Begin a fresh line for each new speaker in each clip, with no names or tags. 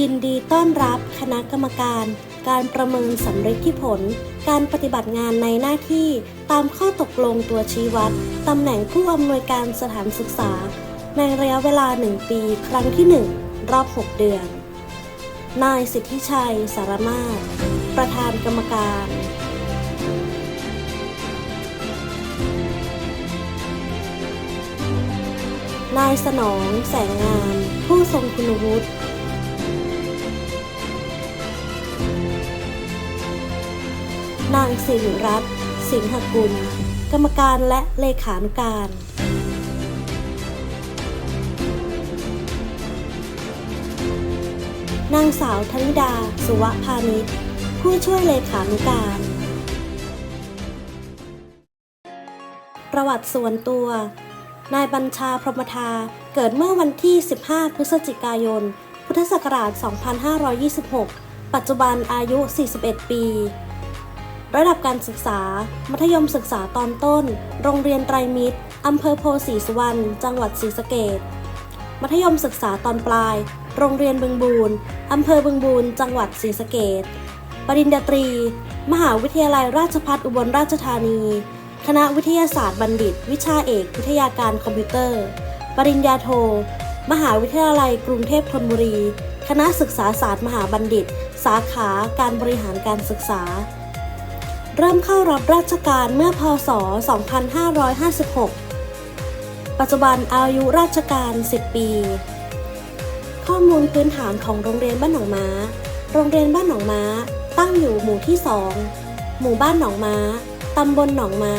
ยินดีต้อนรับคณะกรรมการ การประเมินสำเร็จที่ผล การปฏิบัติงานในหน้าที่ตามข้อตกลงตัวชี้วัดตำแหน่งผู้อำนวยการสถานศึกษา ในระยะเวลา 1 ปี ครั้งที่ 1 รอบ 6 เดือน นายสิทธิชัย สารมาศประธานกรรมการนายสนอง แสงงาม ผู้ทรงคุณวุฒิ นางสิริรัตน์ สิงหกุล กรรมการและเลขานุการนางสาวธนิดา สุวพานิชผู้ช่วยเลขานุการ ประวัติส่วนตัว นายบัญชาพรหมทา เกิดเมื่อวันที่ 15 พฤศจิกายน พุทธศักราช 2526 ปัจจุบันอายุ 41 ปี ระดับการศึกษา มัธยมศึกษาตอนต้น โรงเรียนไตรมิตร อำเภอโพธิ์ศรีสุวรรณ จังหวัดศรีสะเกษมัธยมศึกษาตอนปลาย โรงเรียนบึงบูรอำเภอบึงบูรจังหวัดศรีสะเกษปริญญาตรี มหาวิทยาลัยราชภัฏอุบลราชธานี คณะวิทยาศาสตร์บัณฑิต วิชาเอก วิทยาการคอมพิวเตอร์ ปริญญาโท มหาวิทยาลัยกรุงเทพธนบุรี คณะศึกษาศาสตร์มหาบัณฑิต สาขาการบริหารการศึกษา เริ่มเข้ารับราชการเมื่อพศ 2556 ปัจจุบันอายุราชการ 10 ปี ข้อมูลพื้นฐานของโรงเรียนบ้านหนองม้า โรงเรียนบ้านหนองม้า ตั้งอยู่หมู่ที่ 2 หมู่บ้านหนองม้า ตำบลหนองม้า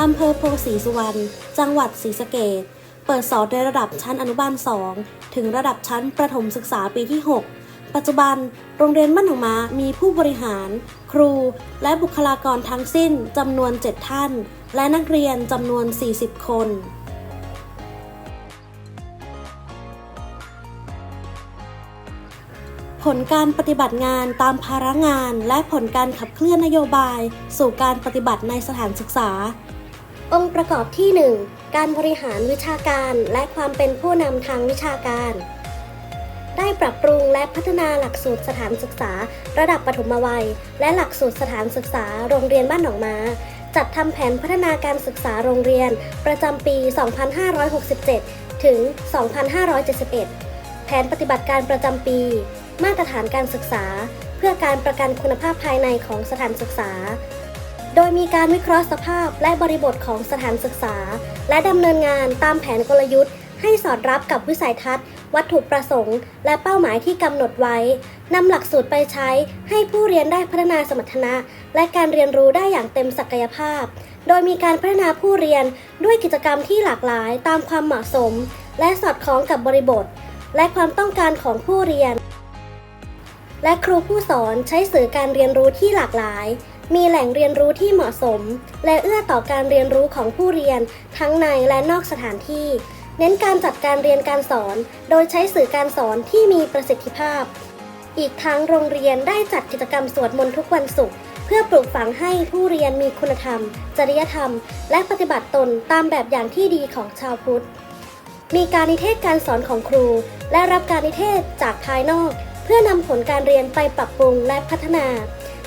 อำเภอโพธิ์ศรีสุวรรณ จังหวัดศรีสะเกษเปิดสอนในระดับชั้นอนุบาล 2 ถึงระดับชั้นประถมศึกษาปีที่ 6 ปัจจุบัน โรงเรียนบ้านหนองม้ามีผู้บริหาร ครู และบุคลากรทั้งสิ้นจำนวน 7 ท่าน และนักเรียนจำนวน 40 คนผลการปฏิบัติงานตามภาระงานและผลการขับเคลื่อนนโยบาย สู่การปฏิบัติในสถานศึกษา องค์ประกอบที่ 1 การบริหารวิชาการและความเป็นผู้นำทางวิชาการ ได้ปรับปรุงและพัฒนาหลักสูตรสถานศึกษา ระดับปฐมวัย และหลักสูตรสถานศึกษาโรงเรียนบ้านหนองม้า จัดทำแผนพัฒนาการศึกษาโรงเรียน ประจำปี 2567 ถึง 2571 แผนปฏิบัติการประจำปี มาตรฐานการศึกษา เพื่อการประกันคุณภาพภายในของสถานศึกษา โดยมีการวิเคราะห์สภาพและบริบทของสถานศึกษา และดำเนินงานตามแผนกลยุทธ์ ให้สอดรับกับวิสัยทัศน์ วัตถุประสงค์ และเป้าหมายที่กำหนดไว้นำหลักสูตรไปใช้ให้ผู้เรียนได้พัฒนาสมรรถนะ และการเรียนรู้ได้อย่างเต็มศักยภาพ โดยมีการพัฒนาผู้เรียนด้วยกิจกรรมที่หลากหลายตามความเหมาะสม และสอดคล้องกับบริบท และความต้องการของผู้เรียน และครูผู้สอนใช้สื่อการเรียนรู้ที่หลากหลาย มีแหล่งเรียนรู้ที่เหมาะสม และเอื้อต่อการเรียนรู้ของผู้เรียนทั้งในและนอกสถานที่ เน้นการจัดการเรียนการสอน โดยใช้สื่อการสอนที่มีประสิทธิภาพ อีกทั้งโรงเรียนได้จัดกิจกรรมสวดมนต์ทุกวันศุกร์เพื่อปลูกฝังให้ผู้เรียนมีคุณธรรม จริยธรรม และปฏิบัติตนตามแบบอย่างที่ดีของชาวพุทธ มีการนิเทศการสอนของครู และรับการนิเทศจากภายนอก เพื่อนำผลการเรียนไปปรับปรุงและพัฒนา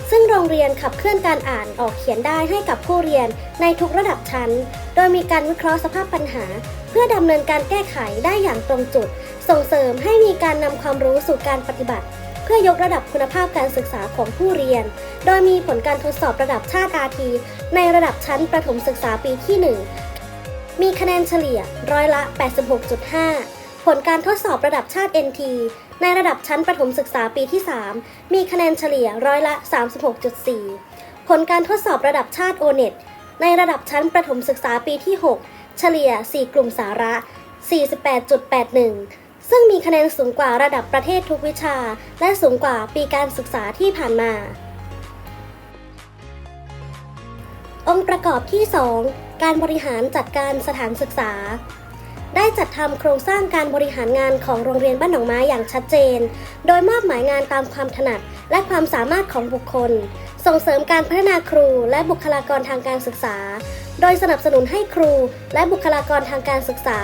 ซึ่งโรงเรียนขับเคลื่อนการอ่านออกเขียนได้ให้กับผู้เรียนในทุกระดับชั้น โดยมีการวิเคราะห์สภาพปัญหา พื่อดำเนินการแก้ไขได้อย่างตรงจุด ส่งเสริมให้มีการนำความรู้สู่การปฏิบัติ เพื่อยกระดับคุณภาพการศึกษาของผู้เรียน โดยมีผลการทดสอบระดับชาติอาที ในระดับชั้นประถมศึกษาปีที่ 1 มีคะแนนเฉลี่ยร้อยละ 86.5 ผลการทดสอบระดับชาติ NT ในระดับชั้นประถมศึกษาปีที่ 3 มีคะแนนเฉลี่ยร้อยละ 36.4 ผลการทดสอบระดับชาติ ONET ในระดับชั้นประถมศึกษาปีที่ 6 เฉลี่ย 4 กลุ่มสาระ 48.81 ซึ่งมีคะแนนสูงกว่าระดับประเทศทุกวิชา และสูงกว่าปีการศึกษาที่ผ่านมา องค์ประกอบที่ 2 การบริหารจัดการสถานศึกษาได้จัดทำโครงสร้างการบริหารงานของโรงเรียนบ้านหนองไม้อย่างชัดเจน โดยมอบหมายงานตามความถนัดและความสามารถของบุคคล ส่งเสริมการพัฒนาครูและบุคลากรทางการศึกษา โดยสนับสนุนให้ครูและบุคลากรทางการศึกษา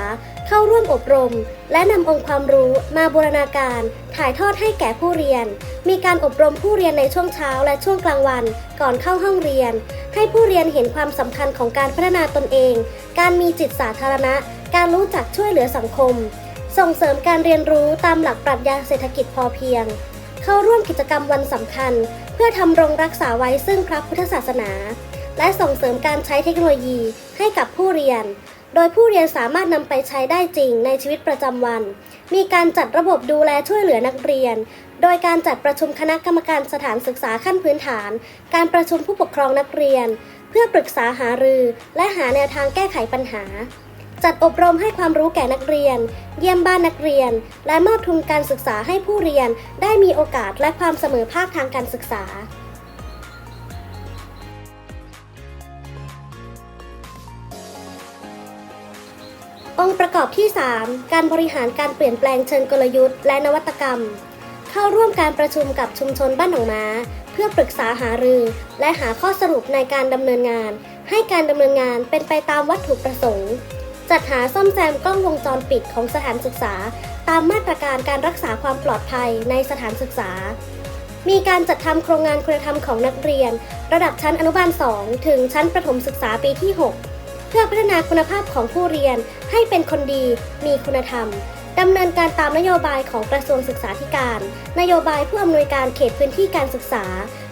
เข้าร่วมอบรม และนำองค์ความรู้มาบูรณาการ ถ่ายทอดให้แก่ผู้เรียน มีการอบรมผู้เรียนในช่วงเช้าและช่วงกลางวัน ก่อนเข้าห้องเรียน ให้ผู้เรียนเห็นความสำคัญของการพัฒนาตนเอง การมีจิตสาธารณะ การรู้จักช่วยเหลือสังคม ส่งเสริมการเรียนรู้ตามหลักปรัชญาเศรษฐกิจพอเพียง เข้าร่วมกิจกรรมวันสำคัญ เพื่อทำรงรักษาไว้ซึ่งพระพุทธศาสนา และส่งเสริมการใช้เทคโนโลยีให้กับผู้เรียน โดยผู้เรียนสามารถนำไปใช้ได้จริงในชีวิตประจำวัน มีการจัดระบบดูแลช่วยเหลือนักเรียน โดยการจัดประชุมคณะกรรมการสถานศึกษาขั้นพื้นฐาน การประชุมผู้ปกครองนักเรียน เพื่อปรึกษาหารือ และหาแนวทางแก้ไขปัญหาจัดอบรมให้ความรู้แก่นักเรียน เยี่ยมบ้านนักเรียน และมอบทุนการศึกษาให้ผู้เรียนได้มีโอกาสและความเสมอภาคทางการศึกษา องค์ประกอบที่ 3 การบริหารการเปลี่ยนแปลงเชิงกลยุทธ์และนวัตกรรม เข้าร่วมการประชุมกับชุมชนบ้านหนองม้า เพื่อปรึกษาหารือ และหาข้อสรุปในการดำเนินงาน ให้การดำเนินงานเป็นไปตามวัตถุประสงค์ จัดหาซ่อมแซมกล้องวงจรปิดของสถานศึกษา ตามมาตรการการรักษาความปลอดภัยในสถานศึกษา มีการจัดทำโครงงานคุณธรรมของนักเรียน ระดับชั้นอนุบาล 2 ถึงชั้นประถมศึกษาปีที่ 6 เพื่อพัฒนาคุณภาพของผู้เรียนให้เป็นคนดี มีคุณธรรมดำเนินการตามนโยบายของกระทรวงศึกษาธิการ นโยบายผู้อำนวยการเขตพื้นที่การศึกษา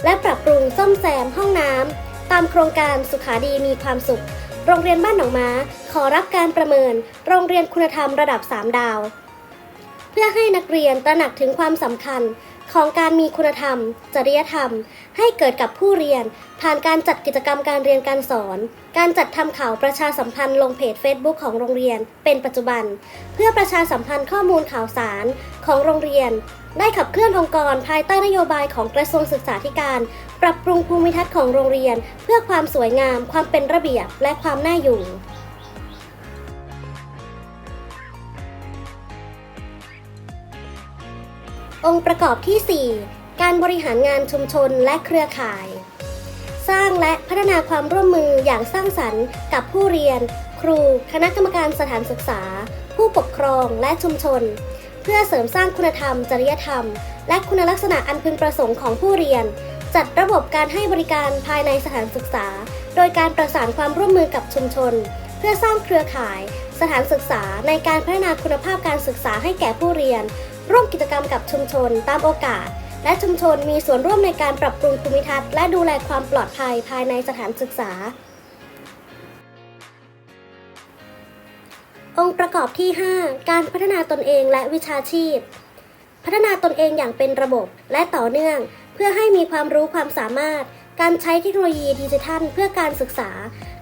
และปรับปรุงซ่อมแซมห้องน้ำตามโครงการสุขาดีมีความสุข โรงเรียนบ้านหนองม้า ขอรับการประเมิน โรงเรียนคุณธรรมระดับ 3 ดาว เพื่อให้นักเรียนตระหนักถึงความสำคัญของการมีคุณธรรม จริยธรรม ให้เกิดกับผู้เรียน ผ่านการจัดกิจกรรมการเรียนการสอน การจัดทำข่าวประชาสัมพันธ์ลงเพจ Facebook ของโรงเรียน เป็นปัจจุบัน เพื่อประชาสัมพันธ์ข้อมูลข่าวสารของโรงเรียน ได้ขับเคลื่อนองค์กร ภายใต้นโยบายของกระทรวงศึกษาธิการ ปรับปรุงภูมิทัศน์ของโรงเรียน เพื่อความสวยงาม ความเป็นระเบียบ และความน่าอยู่องค์ประกอบที่ 4 การบริหารงานชุมชนและเครือข่าย สร้างและพัฒนาความร่วมมืออย่างสร้างสรรค์ กับผู้เรียน ครู คณะกรรมการสถานศึกษา ผู้ปกครองและชุมชน เพื่อเสริมสร้างคุณธรรม จริยธรรม และคุณลักษณะอันพึงประสงค์ของผู้เรียน จัดระบบการให้บริการภายในสถานศึกษา โดยการประสานความร่วมมือกับชุมชน เพื่อสร้างเครือข่าย สถานศึกษาในการพัฒนาคุณภาพการศึกษาให้แก่ผู้เรียน ร่วมกิจกรรมกับชุมชนตามโอกาส และชุมชนมีส่วนร่วมในการปรับปรุงภูมิทัศน์และดูแลความปลอดภัยภายในสถานศึกษา องค์ประกอบที่ 5 การพัฒนาตนเองและวิชาชีพ พัฒนาตนเองอย่างเป็นระบบและต่อเนื่อง เพื่อให้มีความรู้ความสามารถ การใช้เทคโนโลยีดิจิทัล เพื่อการศึกษา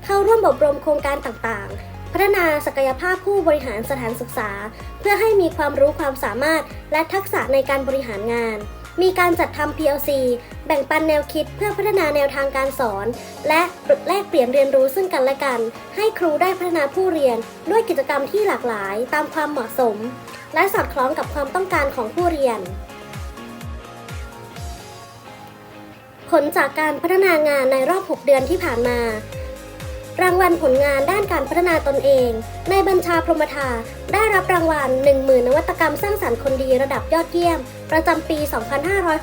เข้าร่วมอบรมโครงการต่างๆพัฒนาศักยภาพผู้บริหารสถานศึกษา เพื่อให้มีความรู้ความสามารถและทักษะในการบริหารงาน มีการจัดทำ PLC แบ่งปันแนวคิดเพื่อพัฒนาแนวทางการสอน และแลกเปลี่ยนเรียนรู้ซึ่งกันและกัน ให้ครูได้พัฒนาผู้เรียน ด้วยกิจกรรมที่หลากหลายตามความเหมาะสม และสอดคล้องกับความต้องการของผู้เรียน ผลจากการพัฒนางานในรอบ 6 เดือนที่ผ่านมา รางวัลผลงานด้านการพัฒนาตนเอง ในบัญชาพรหมทา ได้รับรางวัล 10,000 นวัตกรรมสร้างสรรค์คนดีระดับยอดเยี่ยม ประจำปี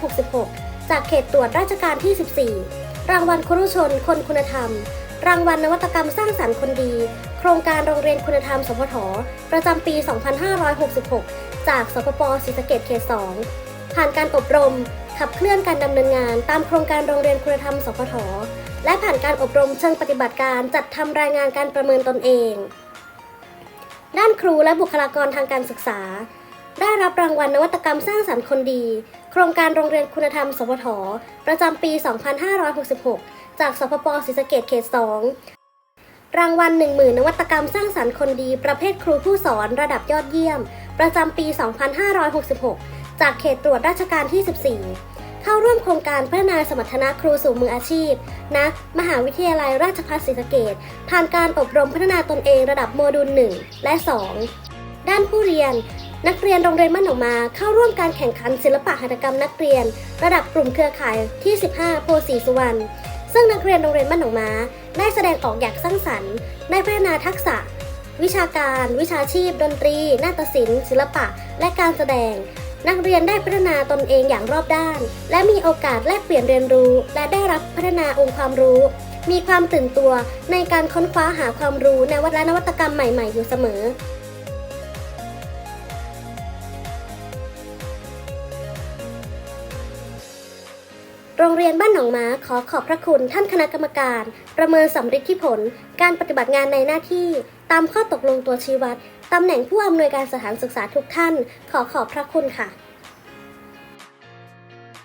2566 จากเขตตรวจราชการที่ 14 รางวัลครุชนคนคุณธรรม รางวัลนวัตกรรมสร้างสรรค์คนดี โครงการโรงเรียนคุณธรรมสพทประจำปี 2566 จากสปปศรีสะเกดเขต 2 ผ่านการอบรม ขับเคลื่อนการดำเนินงานตามโครงการโรงเรียนคุณธรรมสพท และผ่านการอบรมเชิงปฏิบัติการจัดทำรายงานการประเมินตนเอง ด้านครูและบุคลากรทางการศึกษา ได้รับรางวัลนวัตกรรมสร้างสรรค์คนดี โครงการโรงเรียนคุณธรรม สพทประจำปี 2566 จากสพปศรีสะเกดเขต 2 รางวัล 10,000 นวัตกรรมสร้างสรรค์คนดี ประเภทครูผู้สอนระดับยอดเยี่ยม ประจำปี 2566 จากเขตตรวจราชการที่ 14 เข้าร่วมโครงการพัฒนาสมรรถนะครูสู่มืออาชีพณมหาวิทยาลัยราชภัฏศรีสะเกษผ่านการอบรมพัฒนาตนเองระดับโมดูล 1 และ 2 ด้านผู้เรียน นักเรียนโรงเรียนบ้านหนองมาเข้าร่วมการแข่งขันศิลปะหัตถกรรมนักเรียน ระดับกลุ่มเครือข่ายที่ 15 โพสีสุวรรณซึ่งนักเรียนโรงเรียนบ้านหนองม้า ได้แสดงออกอย่างสร้างสรรค์ ได้พัฒนาทักษะ วิชาการ วิชาชีพ ดนตรี นาฏศิลป์ ศิลปะ และการแสดง นักเรียนได้พัฒนาตนเองอย่างรอบด้าน และมีโอกาสแลกเปลี่ยนเรียนรู้ และได้รับพัฒนาองค์ความรู้ มีความตื่นตัวในการค้นคว้าหาความรู้ในวัฒนวัตกรรมใหม่ๆ อยู่เสมอโรงเรียนบ้านหนองม้าขอขอบพระคุณท่านคณะกรรมการ ประเมินสำฤทธิผล การปฏิบัติงานในหน้าที่ ตามข้อตกลงตัวชี้วัด ตำแหน่งผู้อำนวยการสถานศึกษาทุกท่าน ขอขอบพระคุณค่ะ